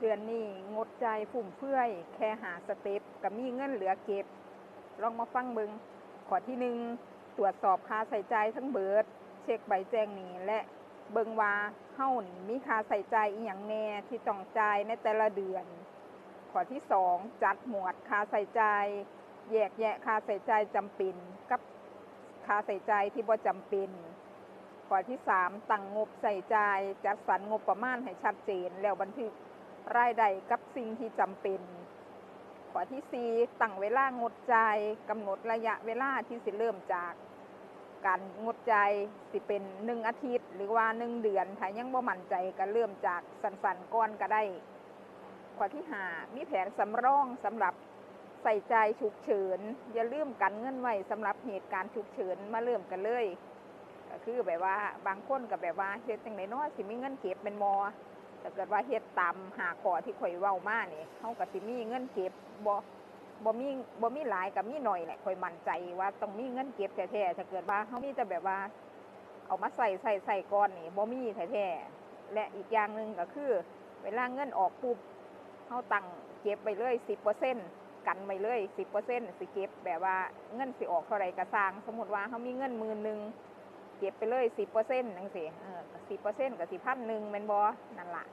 เดือนนี้งดใจฟุ่มเฟือย แค่หาสเต็ปกับมีเงินเหลือเก็บ ลองมาฟังเบิงข้อที่หนึ่งตรวจสอบค่าใส่ใจทั้งเบิด เช็คใบแจ้งหนี้และเบิงว่าเฮ้านี่มีค่าใส่ใจายอีหยังแน่ที่ต้องจ่ายในแต่ละเดือน ข้อที่สองจัดหมวดค่าใส่ใจแยกแยะค่าใส่ใจจำเป็นกับค่าใส่ใจที่บ่จำเป็นข้อที่สามตั้งงบใส่ใจจัดสรรงบประมาณให้ชัดเจนแล้วบันทึก รายได้กับสิ่งที่จำเป็น ข้อที่สี่ตั้งเวลางดจ่ายกำหนดระยะเวลาที่สิเริ่มจาก การงดจ่ายสิเป็นหนึ่งอาทิตย์ หรือว่าหนึ่งเดือน ถ้ายังบ่มั่นใจก็เริ่มจากสันๆก่อนก็ได้ ข้อที่ห้ามีแผนสำรองสำหรับใส่ใจฉุกเฉิน อย่าลืมกันเงินไว้สำหรับเหตุการณ์ฉุกเฉินมาเริ่มกันเลยก็คือแบบว่าบางคนก็แบบว่าเฮ็ดจังไดเนาะสิมีเงินเก็บเป็นมอ ถ้าเกิดว่าเฮ็ดตามหาขอที่ข่อยเว้ามานี่เฮาก็สิมีเงินเก็บบ่บ่มีบ่มีหลายกับมีหน่อยแหละข่อยมั่นใจว่าต้องมีเงินเก็บแท้ๆถ้าเกิดว่าเฮามีแต่แบบว่า เอามาใส่ใส่ใส่ก่อนนี่บ่มีแท้ๆและอีกอย่างหนึ่งก็คือ เวลาเงินออกปุ๊บเฮาตั้งเก็บไปเลย10%กันไว้เลย10%สิเก็บแบบว่าเงินสิออกเท่าไรก็สร้าง สมมุติว่าเฮามีเงินหมื่นหนึง เก็บไปเลยสิบเปอร์เซ็นต์นังสิเออสิบเปอร์เซ็นต์กับสิพันหนึ่งแมนบอนั่นละ